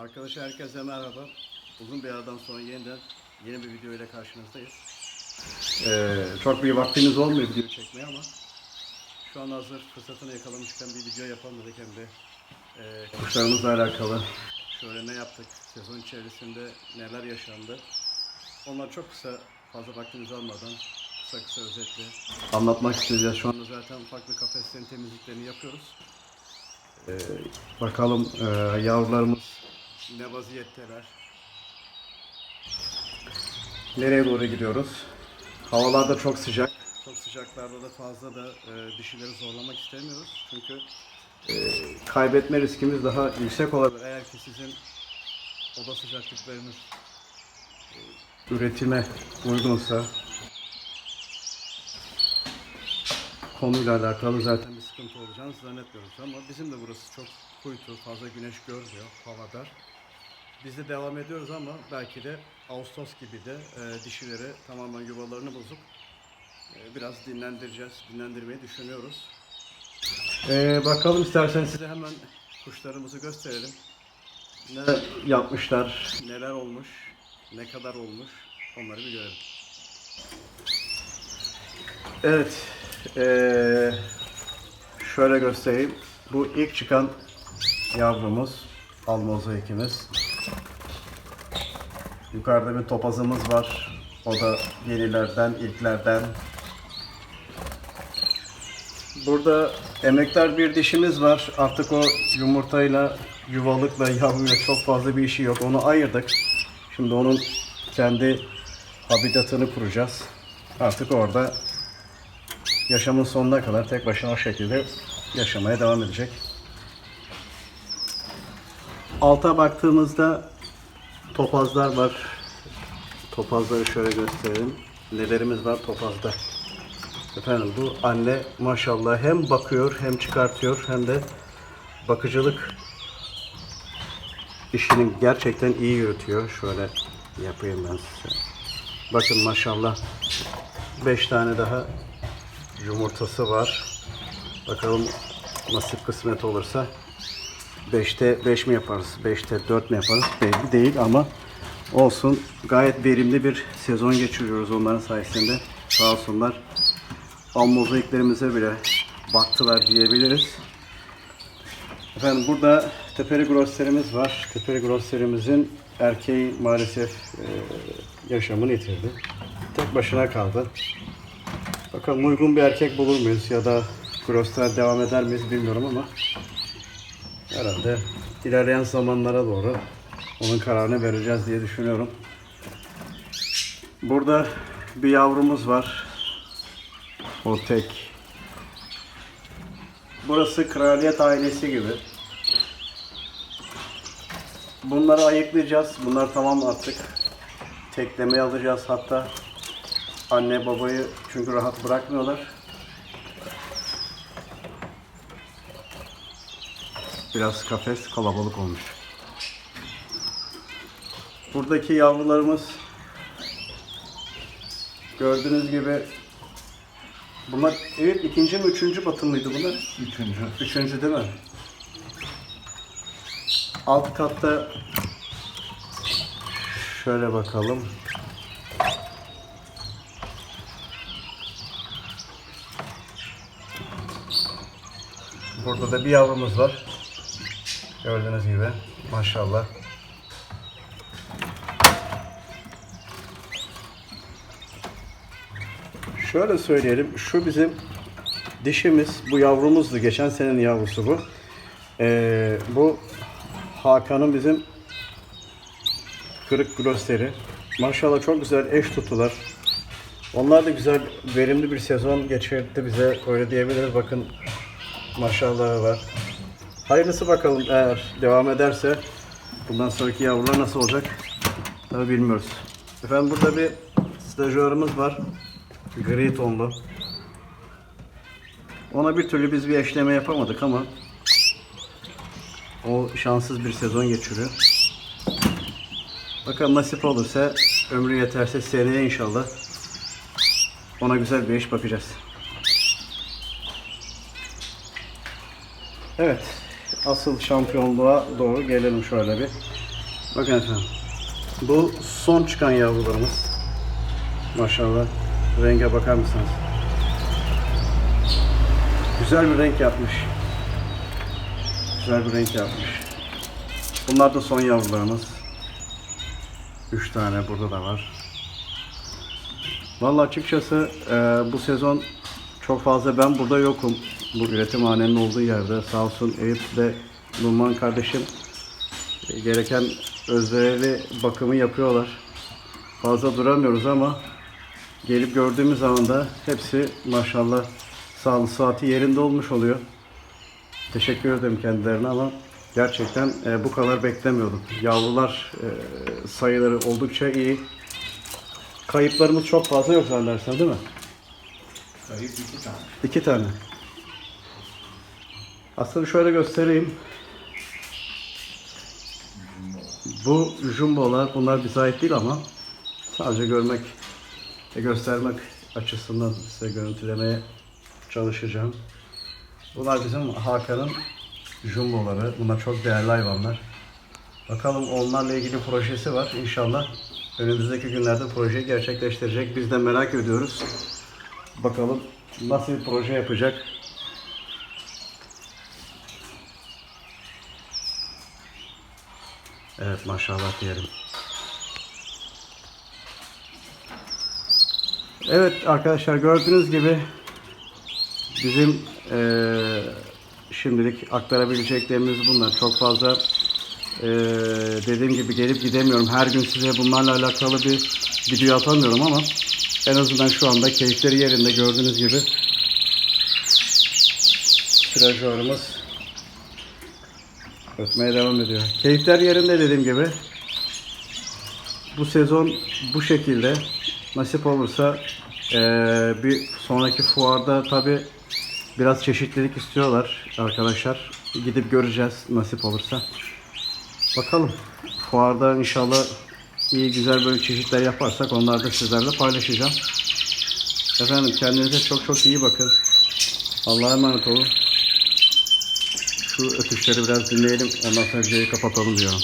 Arkadaşlar herkese merhaba. Uzun bir aradan sonra yeniden yeni bir video ile karşınızdayız. Ee, çok bir vaktimiz olmuyor video çekmeye ama şu an hazır fırsatını yakalamışken bir video yapalım dedik hem de e, kuşlarımızla alakalı şöyle ne yaptık, sezon içerisinde neler yaşandı. Onlar çok kısa, fazla vaktimiz almadan kısa kısa özetle anlatmak isteyeceğiz. Şu anda zaten farklı kafeslerin temizliklerini yapıyoruz. Ee, bakalım e, yavrularımız ne vaziyetteler. Nereye doğru gidiyoruz? Havalar da çok sıcak. Çok sıcaklarda da fazla da e, dişileri zorlamak istemiyoruz. Çünkü e, kaybetme riskimiz daha yüksek olabilir. Eğer ki sizin oda sıcaklıklarınız e, üretime uygunsa konuyla alakalı zaten bir sıkıntı olacağını zannetmiyoruz ama bizim de burası çok kuytu, fazla güneş görmüyor, hava dar. Biz de devam ediyoruz ama belki de Ağustos gibi de e, dişileri tamamen yuvalarını bozup e, biraz dinlendireceğiz, dinlendirmeyi düşünüyoruz. E, bakalım istersen size hemen kuşlarımızı gösterelim. Ne yapmışlar, neler olmuş, ne kadar olmuş onları bir görelim. Evet, eee, şöyle göstereyim. Bu ilk çıkan yavrumuz, almozaikimiz. Yukarıda bir topazımız var. O da yenilerden, ilklerden. Burada emektar bir dişimiz var. Artık o yumurtayla, yuvalıkla, yavruyla çok fazla bir işi yok. Onu ayırdık. Şimdi onun kendi habitatını kuracağız. Artık orada yaşamın sonuna kadar tek başına o şekilde yaşamaya devam edecek. Alta baktığımızda topazlar var. Topazları şöyle gösterelim. Nelerimiz var topazda. Efendim bu anne maşallah hem bakıyor hem çıkartıyor hem de bakıcılık işini gerçekten iyi yürütüyor. Şöyle yapayım ben size. Bakın maşallah 5 tane daha yumurtası var. Bakalım nasip kısmet olursa 5'te 5 mi yaparız? 5'te 4 mi yaparız? Belli değil ama olsun. Gayet verimli bir sezon geçiriyoruz onların sayesinde. Sağ olsunlar. Al mozaiklerimize bile baktılar diyebiliriz. Efendim burada teperi grosserimiz var. Teperi grosserimizin erkeği maalesef e, yaşamını yitirdi. Tek başına kaldı. Bakalım uygun bir erkek bulur muyuz ya da Grosser devam eder miyiz bilmiyorum ama herhalde ilerleyen zamanlara doğru onun kararını vereceğiz diye düşünüyorum. Burada bir yavrumuz var. O tek. Burası kraliyet ailesi gibi. Bunları ayıklayacağız. Bunlar tamam artık. Teklemeye alacağız hatta. Anne babayı çünkü rahat bırakmıyorlar. Biraz kafes kalabalık olmuş. Buradaki yavrularımız gördüğünüz gibi bunlar evet ikinci mi üçüncü batı mıydı bunlar? Üçüncü. Üçüncü değil mi? Alt katta şöyle bakalım. Burada da bir yavrumuz var. Gördüğünüz gibi. Maşallah. Şöyle söyleyelim. Şu bizim dişimiz. Bu yavrumuzdu. Geçen senenin yavrusu bu. Ee, bu Hakan'ın bizim kırık grosseri. Maşallah çok güzel eş tuttular. Onlar da güzel, verimli bir sezon geçirdi bize. Öyle diyebiliriz. Bakın maşallahı var. Hayırlısı bakalım eğer devam ederse bundan sonraki yavrular nasıl olacak tabi bilmiyoruz. Efendim burada bir stajyerimiz var. Gri tonlu. Ona bir türlü biz bir eşleme yapamadık ama o şanssız bir sezon geçiriyor. Bakalım nasip olursa ömrü yeterse seneye inşallah ona güzel bir iş bakacağız. Evet. Asıl şampiyonluğa doğru gelelim şöyle bir. Bakın efendim. Bu son çıkan yavrularımız. Maşallah. Renge bakar mısınız? Güzel bir renk yapmış. Güzel bir renk yapmış. Bunlar da son yavrularımız. Üç tane burada da var. Vallahi açıkçası e, bu sezon çok fazla ben burada yokum. Bu üretimhanenin olduğu yerde. Sağ olsun Eyüp de Numan kardeşim e, gereken özverili bakımı yapıyorlar. Fazla duramıyoruz ama gelip gördüğümüz zaman da hepsi maşallah sağlığı saati yerinde olmuş oluyor. Teşekkür ederim kendilerine ama gerçekten e, bu kadar beklemiyordum. Yavrular e, sayıları oldukça iyi. Kayıplarımız çok fazla yok zannedersen değil mi? Kayıp iki tane. İki tane. Aslında şöyle göstereyim. Bu jumbolar bunlar bize ait değil ama sadece görmek ve göstermek açısından size görüntülemeye çalışacağım. Bunlar bizim Hakan'ın jumboları. Bunlar çok değerli hayvanlar. Bakalım onlarla ilgili projesi var. İnşallah önümüzdeki günlerde projeyi gerçekleştirecek. Biz de merak ediyoruz. Bakalım nasıl bir proje yapacak. Evet maşallah diyelim. Evet arkadaşlar gördüğünüz gibi bizim eee, şimdilik aktarabileceklerimiz bunlar. Çok fazla eee, dediğim gibi gelip gidemiyorum. Her gün size bunlarla alakalı bir video atamıyorum ama en azından şu anda keyifleri yerinde gördüğünüz gibi Trajörümüz ötmeye devam ediyor. Keyifler yerinde dediğim gibi. Bu sezon bu şekilde nasip olursa eee, bir sonraki fuarda tabi biraz çeşitlilik istiyorlar arkadaşlar. Gidip göreceğiz nasip olursa. Bakalım. Fuarda inşallah iyi güzel böyle çeşitler yaparsak onları da sizlerle paylaşacağım. Efendim kendinize çok çok iyi bakın. Allah'a emanet olun. Şu ötüşleri biraz dinleyelim. Ondan sonra videoyu kapatalım diyorum.